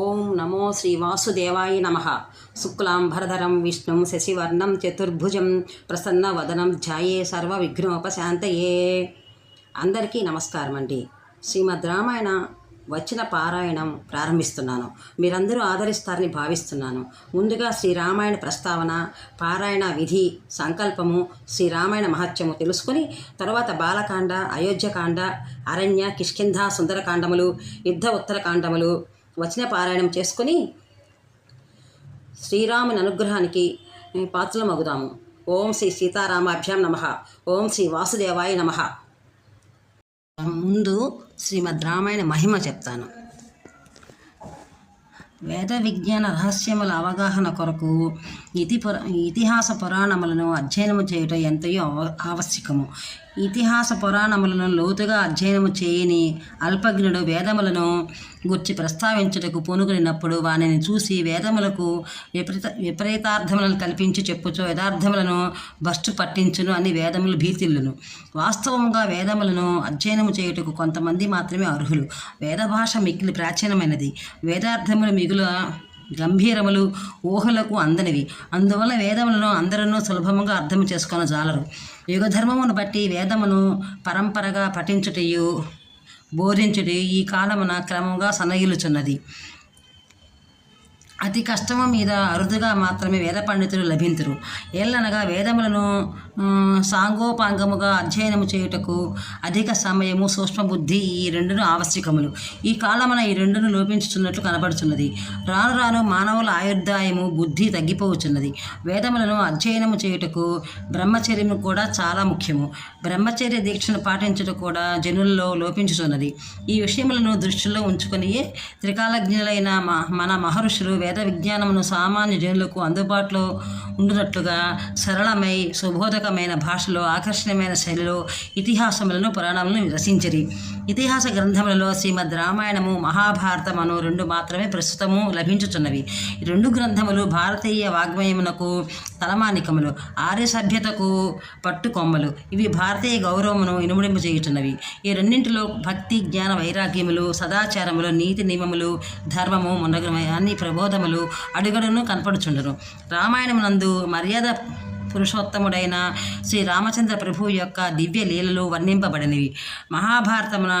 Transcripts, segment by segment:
ఓం నమో శ్రీ వాసుదేవాయ నమ. శుక్లాంబరధరం విష్ణుం శశివర్ణం చతుర్భుజం ప్రసన్నవదనం ధ్యాయే సర్వ విఘ్నోపశాంతయే. అందరికీ నమస్కారం అండి. శ్రీమద్ రామాయణ వచ్చిన పారాయణం ప్రారంభిస్తున్నాను. మీరందరూ ఆదరిస్తారని భావిస్తున్నాను. ముందుగా శ్రీరామాయణ ప్రస్తావన పారాయణ విధి సంకల్పము శ్రీరామాయణ మహత్యము తెలుసుకొని తర్వాత బాలకాండ అయోధ్యకాండ అరణ్య కిష్కింధ సుందరకాండములు యుద్ధ ఉత్తరకాండములు వచన పారాయణం చేసుకొని శ్రీరాముని అనుగ్రహానికి పాత్రలమగుదాము. ఓం శ్రీ సీతారామాభ్యాం నమ. ఓం శ్రీ వాసుదేవాయ నమ. ముందు శ్రీమద్ రామాయణ మహిమ చెప్తాను. వేద విజ్ఞాన రహస్యముల అవగాహన కొరకు ఇతి పుర ఇతిహాస పురాణములను అధ్యయనము చేయటం ఎంతయో ఆవశ్యకము. ఇతిహాస పురాణములను లోతుగా అధ్యయనము చేయని అల్పజ్ఞుడు వేదములను గుర్చి ప్రస్తావించుటకు పూనుకునినప్పుడు వానిని చూసి వేదములకు విపరీత విపరీతార్థములను కల్పించి చెప్పుచో యథార్థములను భస్టు పట్టించును అని వేదములు భీతిల్లును. వాస్తవంగా వేదములను అధ్యయనము చేయుటకు కొంతమంది మాత్రమే అర్హులు. వేద భాష మిక్కిలి ప్రాచీనమైనది. వేదార్థములు మిగుల గంభీరములు ఊహలకు అందనివి. అందువల్ల వేదములను అందరూ సులభముగా అర్థం చేసుకొని జాలరు యుగధర్మమును బట్టి వేదమును పరంపరగా పఠించుటయు బోధించుట ఈ కాలమున క్రమంగా సన్నగిలుచున్నది అతి కష్టము మీద అరుదుగా మాత్రమే వేద పండితులు లభించరు ఏళ్ళనగా వేదములను సాంగోపాంగముగా అధ్యయనము చేయుటకు అధిక సమయము సూక్ష్మబుద్ధి ఈ రెండును ఆవశ్యకములు. ఈ కాలమున ఈ రెండును లోపించుచున్నట్లు కనబడుచున్నది. రాను రాను మానవుల ఆయుర్దాయము బుద్ధి తగ్గిపోవచ్చున్నది. వేదములను అధ్యయనము చేయుటకు బ్రహ్మచర్యము కూడా చాలా ముఖ్యము. బ్రహ్మచర్య దీక్షను పాటించుట కూడా జనుల్లో లోపించుచున్నది. ఈ విషయములను దృష్టిలో ఉంచుకొని త్రికాలజ్ఞులైన మన మహర్షులు వేద విజ్ఞానమును సామాన్య జనులకు అందుబాటులో ఉండునట్లుగా సరళమై సుబోధ సుబోధకమైన భాషలో ఆకర్షణీయమైన శైలిలో ఇతిహాసములను పురాణములను రచించిరి. ఇతిహాస గ్రంథములలో శ్రీమద్ రామాయణము మహాభారతం అను రెండు మాత్రమే ప్రస్తుతము లభించుచున్నవి. రెండు గ్రంథములు భారతీయ వాగ్మయమునకు తలమానికములు ఆర్య సభ్యతకు పట్టుకొమ్మలు. ఇవి భారతీయ గౌరవమును ఇనుముడింపు చేయుచున్నవి. ఈ రెండింటిలో భక్తి జ్ఞాన వైరాగ్యములు సదాచారములు నీతి నియమములు ధర్మము మునగమయ అన్ని ప్రబోధములు అడుగడును కనపడుచుండరు రామాయణమునందు మర్యాద పురుషోత్తముడైన శ్రీ రామచంద్ర ప్రభు యొక్క దివ్య లీలలు వర్ణింపబడినవి. మహాభారతమున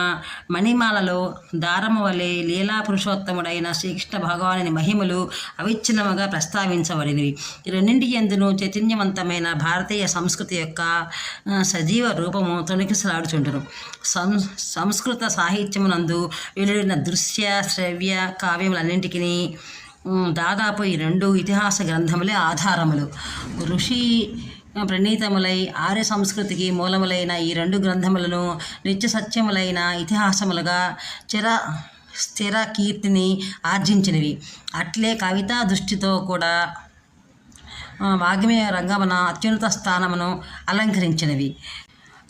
మణిమాలలో దారము వలె లీలా పురుషోత్తముడైన శ్రీకృష్ణ భగవాని మహిమలు అవిచ్ఛిన్నముగా ప్రస్తావించబడినవి. ఈ రెండింటి ఎందును చైతన్యవంతమైన భారతీయ సంస్కృతి యొక్క సజీవ రూపము తొణికిసలాడుచుంటును సం సంస్కృత సాహిత్యమునందు వెలువడిన దృశ్య శ్రవ్య కావ్యములన్నింటికీ దాదాపు ఈ రెండు ఇతిహాస గ్రంథములే ఆధారములు. ఋషి ప్రణీతములై ఆర్య సంస్కృతికి మూలములైన ఈ రెండు గ్రంథములను నిత్య సత్యములైన ఇతిహాసములుగా చిర స్థిర కీర్తిని ఆర్జించినవి. అట్లే కవితా దృష్టితో కూడా వాగ్మేయ రంగమున అత్యున్నత స్థానమును అలంకరించినవి.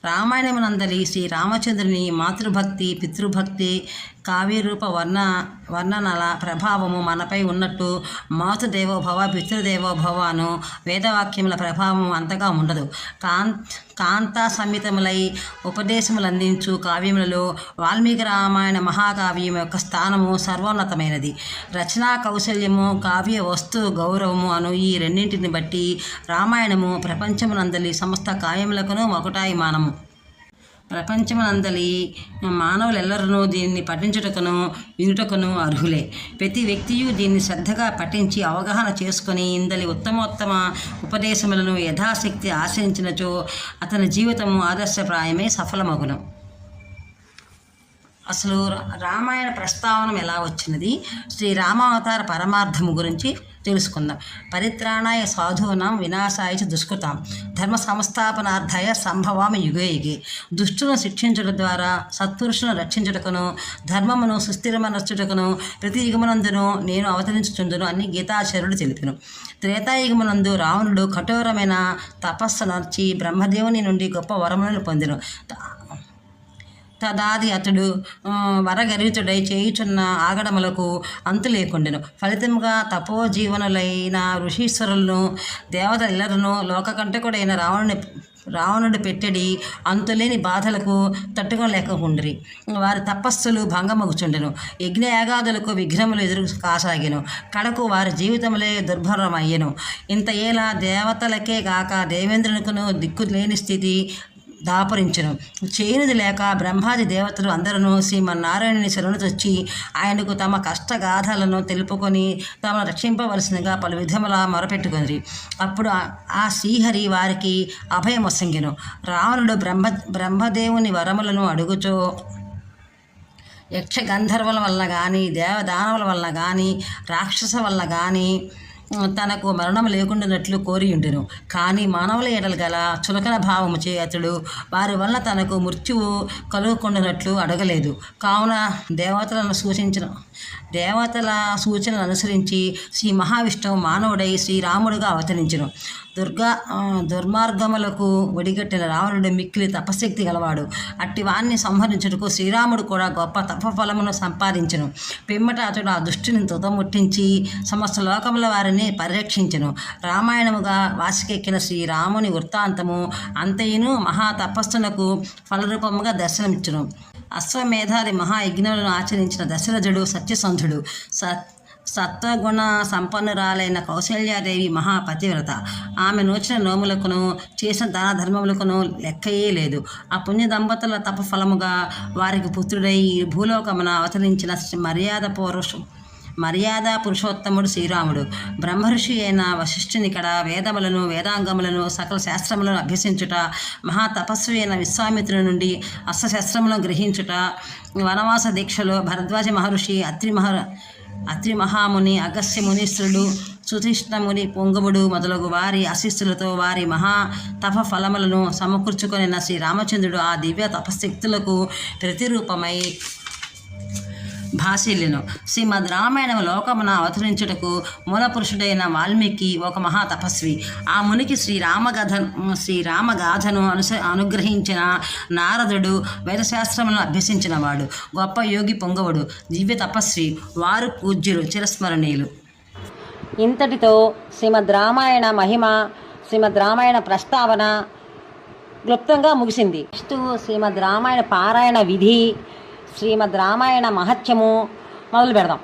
రామాయణమునందలి శ్రీ రామచంద్రుని మాతృభక్తి పితృభక్తి కావ్యరూప వర్ణ వర్ణనల ప్రభావము మనపై ఉన్నట్టు మాతృదేవోభవ పితృదేవోభవ అను వేదవాక్యముల ప్రభావం అంతగా ఉండదు. కాన్ కాంతా సమితములై ఉపదేశములు అందించు కావ్యములలో వాల్మీకి రామాయణ మహాకావ్యం యొక్క స్థానము సర్వోన్నతమైనది. రచనా కౌశల్యము కావ్య వస్తు గౌరవము అను ఈ రెండింటిని బట్టి రామాయణము ప్రపంచమునందలి సమస్త కావ్యములకును ఒకటాయిమానము. ప్రపంచమనందలి మానవులెల్లరూ దీన్ని పఠించుటకును వినుటకును అర్హులే. ప్రతి వ్యక్తియు దీన్ని శ్రద్ధగా పఠించి అవగాహన చేసుకొని ఇందలి ఉత్తమోత్తమ ఉపదేశములను యథాశక్తి ఆశ్రయించినచో అతని జీవితము ఆదర్శప్రాయమే సఫలమగును. అసలు రా- రామాయణ ప్రస్తావన ఎలా వచ్చినది? శ్రీ రామావతార పరమార్థము గురించి తెలుసుకుందాం. పరిత్రాణాయ సాధూనాం వినాశాయ దుష్కృతాం. ధర్మ సంస్థాపనార్థాయ సంభవామి యుగే యుగే. దుష్టులను శిక్షించడం ద్వారా సత్పురుషులను రక్షించుటకును ధర్మమును సుస్థిరమనర్చుటకును ప్రతి యుగమునందును నేను అవతరించుచుందును అని గీతాచార్యుడు తెలిపిను. త్రేతాయుగమునందు రావణుడు కఠోరమైన తపస్సు నర్చి బ్రహ్మదేవుని నుండి గొప్ప వరములను పొందిను. తదాది అతడు వరగరితుడై చేయుచున్న ఆగడములకు అంతు లేకుండెను. ఫలితంగా తపోజీవనులైన ఋషీశ్వరులను దేవతలెల్లరను లోకకంటకుడైన రావణుని రావణుడు పెట్టడి అంతులేని బాధలకు తట్టుకోలేకుండ్రి. వారి తపస్సులు భంగమగుచుండెను. యజ్ఞయాగాదులకు విఘ్నములు ఎదురు కాసాగెను. కడకు వారి జీవితములే దుర్భరమయ్యెను. ఇంత ఏలా దేవతలకే గాక దేవేంద్రునికును దిక్కు లేని స్థితి దాపరించను. చేయనిది లేక బ్రహ్మాది దేవతలు అందరూ శ్రీమన్నారాయణుని శరణు తెచ్చి ఆయనకు తమ కష్టగాథలను తెలుపుకొని తమను రక్షింపవలసిందిగా పలు విధముల మొరపెట్టుకుంది అప్పుడు ఆ- శ్రీహరి వారికి అభయం రావణుడు బ్రహ్మ బ్రహ్మదేవుని వరములను అడుగుచో యక్ష గంధర్వుల వల్ల కానీ దేవదానవుల వల్ల కానీ రాక్షస వల్ల కానీ తనకు మరణం లేకుండానట్లు కోరి ఉండెను. కానీ మానవుల ఎడలు గల చులకన భావము చే అతడు వారి వల్ల తనకు మృత్యువు కలుగుకుండానట్లు అడగలేదు. కావున దేవతలను సూచించిన దేవతల సూచనలు అనుసరించి శ్రీ మహావిష్ణువు మానవుడై శ్రీరాముడుగా అవతరించను. దుర్గా దుర్మార్గములకు ఒడిగట్టిన రావణుడు మిక్కిలి తపశక్తి గలవాడు. అట్టి వాణ్ణి సంహరించుటకు శ్రీరాముడు కూడా గొప్ప తపఫలమును సంపాదించును. పిమ్మట అతడు ఆ దుష్టిని తుదముట్టించి సమస్త లోకముల వారిని పరిరక్షించను. రామాయణముగా వాసికెక్కిన శ్రీరాముని వృత్తాంతము అంతయును మహా తపస్సునకు ఫలరూపముగా దర్శనమిచ్చును. అశ్వమేధాది మహాయజ్ఞములను ఆచరించిన దశరథుడు సత్యసంధుడు. స సత్వగుణ సంపన్నురాలైన కౌశల్యాదేవి మహాపతివ్రత. ఆమె నోచిన నోములకును చేసిన దాన ధర్మములకును లెక్కయే లేదు. ఆ పుణ్య దంపతుల తపఫలముగా వారికి పుత్రుడై ఈ భూలోకమున అవతరించిన మర్యాద పౌరుషు మర్యాద పురుషోత్తముడు శ్రీరాముడు. బ్రహ్మర్షి అయిన వశిష్ఠునికడ వేదములను వేదాంగములను సకల శాస్త్రములను అభ్యసించుట మహా తపస్వి అయిన విశ్వామిత్రుని నుండి అస్త్రశాస్త్రములను గ్రహించుట వనవాస దీక్షలో భరద్వాజ మహర్షి అత్రి మహ అత్రి మహాముని అగస్త్య మునీశ్వరుడు సుధిష్ణముని పొంగవుడు మొదలగు వారి ఆశీస్సులతో వారి మహా తప ఫలములను సమకూర్చుకొనిన శ్రీ రామచంద్రుడు ఆ దివ్య తపశక్తులకు ప్రతిరూపమై భాషీలను. శ్రీమద్ రామాయణం లోకమున అవతరించుటకు మూలపురుషుడైన వాల్మీకి ఒక మహా తపస్వి ఆ మునికి శ్రీరామగధ శ్రీరామగాథను అనుస అనుగ్రహించిన నారదుడు వేదశాస్త్రములను అభ్యసించినవాడు. గొప్ప యోగి పొంగవుడు దివ్య తపస్వి వారు పూజ్యులు చిరస్మరణీయులు. ఇంతటితో శ్రీమద్ రామాయణ మహిమ శ్రీమద్ రామాయణ ప్రస్తావన క్లుప్తంగా ముగిసింది. నెక్స్ట్ శ్రీమద్ రామాయణ పారాయణ విధి శ్రీమద్ రామాయణ మహత్యము మొదలు పెడదాం.